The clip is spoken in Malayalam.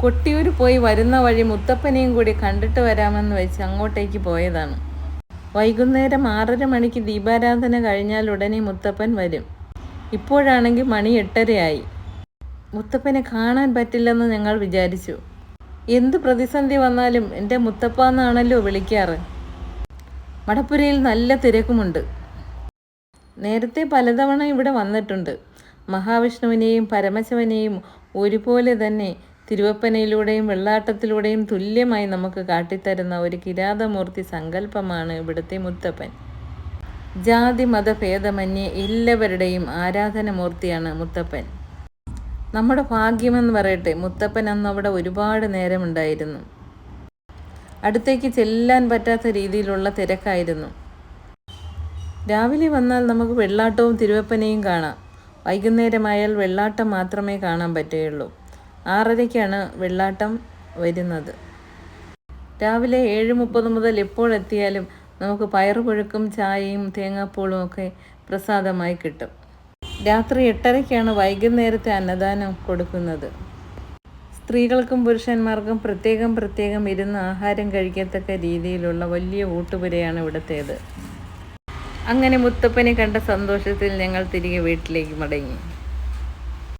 കൊട്ടിയൂർ പോയി വരുന്ന വഴി മുത്തപ്പനെയും കൂടി കണ്ടിട്ട് വരാമെന്ന് വെച്ച് അങ്ങോട്ടേക്ക് പോയതാണ്. വൈകുന്നേരം ആറര മണിക്ക് ദീപാരാധന കഴിഞ്ഞാൽ ഉടനെ മുത്തപ്പൻ വരും. ഇപ്പോഴാണെങ്കിൽ മണി എട്ടരയായി. മുത്തപ്പനെ കാണാൻ പറ്റില്ലെന്ന് ഞങ്ങൾ വിചാരിച്ചു. എന്ത് പ്രതിസന്ധി വന്നാലും എന്റെ മുത്തപ്പ എന്നാണല്ലോ വിളിക്കാറ്. മടപ്പുരയിൽ നല്ല തിരക്കുമുണ്ട്. നേരത്തെ പലതവണ ഇവിടെ വന്നിട്ടുണ്ട്. മഹാവിഷ്ണുവിനെയും പരമശിവനെയും ഒരുപോലെ തന്നെ തിരുവപ്പനയിലൂടെയും വെള്ളാട്ടത്തിലൂടെയും തുല്യമായി നമുക്ക് കാട്ടിത്തരുന്ന ഒരു കിരാതമൂർത്തി സങ്കല്പമാണ് ഇവിടുത്തെ മുത്തപ്പൻ. ജാതി മതഭേദമന്യേ എല്ലാവരുടെയും ആരാധനമൂർത്തിയാണ് മുത്തപ്പൻ. നമ്മുടെ ഭാഗ്യമെന്ന് പറയട്ടെ മുത്തപ്പൻ അന്ന് അവിടെ ഒരുപാട് നേരമുണ്ടായിരുന്നു. അടുത്തേക്ക് ചെല്ലാൻ പറ്റാത്ത രീതിയിലുള്ള തിരക്കായിരുന്നു. രാവിലെ വന്നാൽ നമുക്ക് വെള്ളാട്ടവും തിരുവപ്പനയും കാണാം. വൈകുന്നേരമായാൽ വെള്ളാട്ടം മാത്രമേ കാണാൻ പറ്റുകയുള്ളൂ. ആറരയ്ക്കാണ് വെള്ളാട്ടം വരുന്നത്. രാവിലെ ഏഴ് മുപ്പത് മുതൽ എപ്പോഴെത്തിയാലും നമുക്ക് പയറുപുഴുക്കും ചായയും തേങ്ങാപ്പൂളും ഒക്കെ പ്രസാദമായി കിട്ടും. രാത്രി എട്ടരയ്ക്കാണ് വൈകുന്നേരത്തെ അന്നദാനം കൊടുക്കുന്നത്. സ്ത്രീകൾക്കും പുരുഷന്മാർക്കും പ്രത്യേകം പ്രത്യേകം ഇരുന്ന് ആഹാരം കഴിക്കത്തക്ക രീതിയിലുള്ള വലിയ ഊട്ടുപുരയാണ് ഇവിടുത്തേത്. അങ്ങനെ മുത്തപ്പനെ കണ്ട സന്തോഷത്തിൽ ഞങ്ങൾ തിരികെ വീട്ടിലേക്ക് മടങ്ങി.